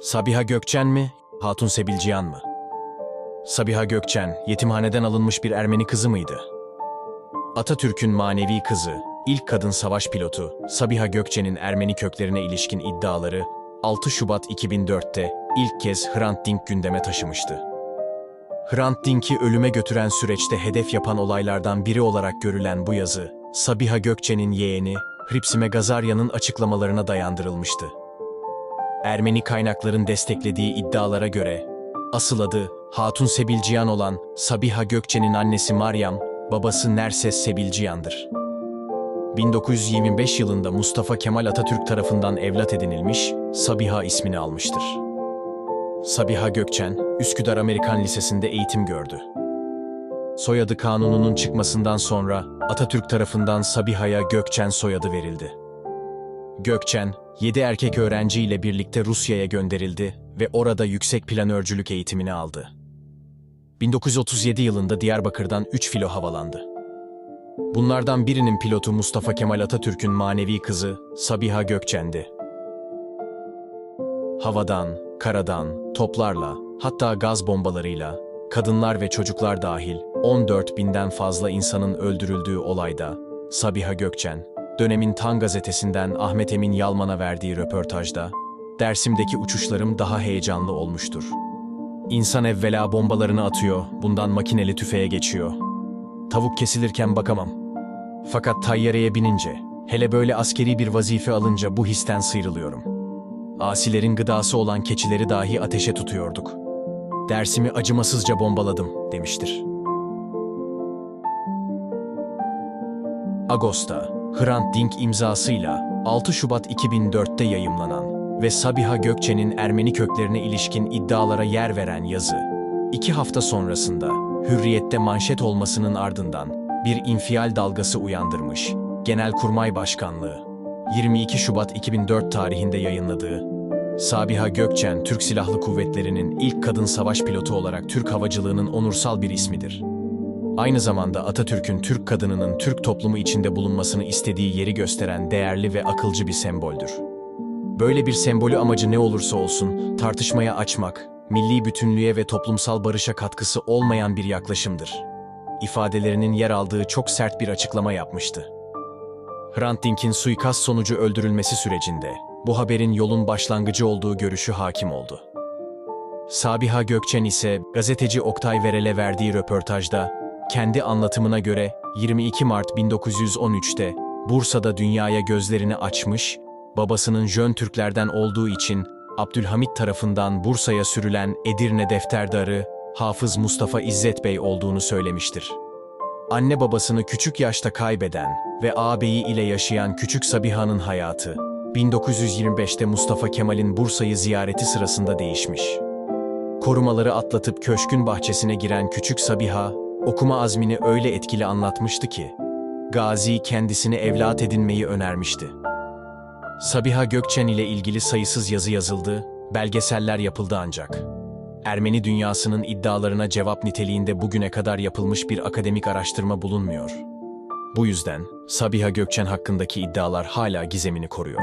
Sabiha Gökçen mi, Hatun Sebilcihan mı? Sabiha Gökçen, yetimhaneden alınmış bir Ermeni kızı mıydı? Atatürk'ün manevi kızı, ilk kadın savaş pilotu Sabiha Gökçen'in Ermeni köklerine ilişkin iddiaları 6 Şubat 2004'te ilk kez Hrant Dink gündeme taşımıştı. Hrant Dink'i ölüme götüren süreçte hedef yapan olaylardan biri olarak görülen bu yazı, Sabiha Gökçen'in yeğeni Hripsime Gazaryan'ın açıklamalarına dayandırılmıştı. Ermeni kaynakların desteklediği iddialara göre, asıl adı Hatun Sebilciyan olan Sabiha Gökçen'in annesi Maryam, babası Nerses Sebilciyan'dır. 1925 yılında Mustafa Kemal Atatürk tarafından evlat edinilmiş, Sabiha ismini almıştır. Sabiha Gökçen, Üsküdar Amerikan Lisesi'nde eğitim gördü. Soyadı kanununun çıkmasından sonra Atatürk tarafından Sabiha'ya Gökçen soyadı verildi. Gökçen, 7 erkek öğrenciyle birlikte Rusya'ya gönderildi ve orada yüksek planörcülük eğitimini aldı. 1937 yılında Diyarbakır'dan 3 filo havalandı. Bunlardan birinin pilotu Mustafa Kemal Atatürk'ün manevi kızı Sabiha Gökçen'di. Havadan, karadan, toplarla, hatta gaz bombalarıyla, kadınlar ve çocuklar dahil 14 binden fazla insanın öldürüldüğü olayda Sabiha Gökçen, dönemin Tan gazetesinden Ahmet Emin Yalman'a verdiği röportajda, Dersim'deki uçuşlarım daha heyecanlı olmuştur. İnsan evvela bombalarını atıyor, bundan makineli tüfeğe geçiyor. Tavuk kesilirken bakamam. Fakat tayyareye binince, hele böyle askeri bir vazife alınca bu histen sıyrılıyorum. Asilerin gıdası olan keçileri dahi ateşe tutuyorduk. Dersimi acımasızca bombaladım, demiştir. Ağustos'ta Hrant Dink imzasıyla 6 Şubat 2004'te yayımlanan ve Sabiha Gökçen'in Ermeni köklerine ilişkin iddialara yer veren yazı, iki hafta sonrasında Hürriyet'te manşet olmasının ardından bir infial dalgası uyandırmış. Genelkurmay Başkanlığı 22 Şubat 2004 tarihinde yayınladığı Sabiha Gökçen, Türk Silahlı Kuvvetleri'nin ilk kadın savaş pilotu olarak Türk havacılığının onursal bir ismidir. Aynı zamanda Atatürk'ün Türk kadınının Türk toplumu içinde bulunmasını istediği yeri gösteren değerli ve akılcı bir semboldür. Böyle bir sembolü amacı ne olursa olsun tartışmaya açmak, milli bütünlüğe ve toplumsal barışa katkısı olmayan bir yaklaşımdır. İfadelerinin yer aldığı çok sert bir açıklama yapmıştı. Hrant Dink'in suikast sonucu öldürülmesi sürecinde bu haberin yolun başlangıcı olduğu görüşü hakim oldu. Sabiha Gökçen ise gazeteci Oktay Verel'e verdiği röportajda kendi anlatımına göre 22 Mart 1913'te Bursa'da dünyaya gözlerini açmış, babasının Jön Türklerden olduğu için Abdülhamit tarafından Bursa'ya sürülen Edirne defterdarı Hafız Mustafa İzzet Bey olduğunu söylemiştir. Anne babasını küçük yaşta kaybeden ve ağabeyi ile yaşayan küçük Sabiha'nın hayatı, 1925'te Mustafa Kemal'in Bursa'yı ziyareti sırasında değişmiş. Korumaları atlatıp köşkün bahçesine giren küçük Sabiha, okuma azmini öyle etkili anlatmıştı ki, Gazi kendisini evlat edinmeyi önermişti. Sabiha Gökçen ile ilgili sayısız yazı yazıldı, belgeseller yapıldı ancak. Ermeni dünyasının iddialarına cevap niteliğinde bugüne kadar yapılmış bir akademik araştırma bulunmuyor. Bu yüzden Sabiha Gökçen hakkındaki iddialar hala gizemini koruyor.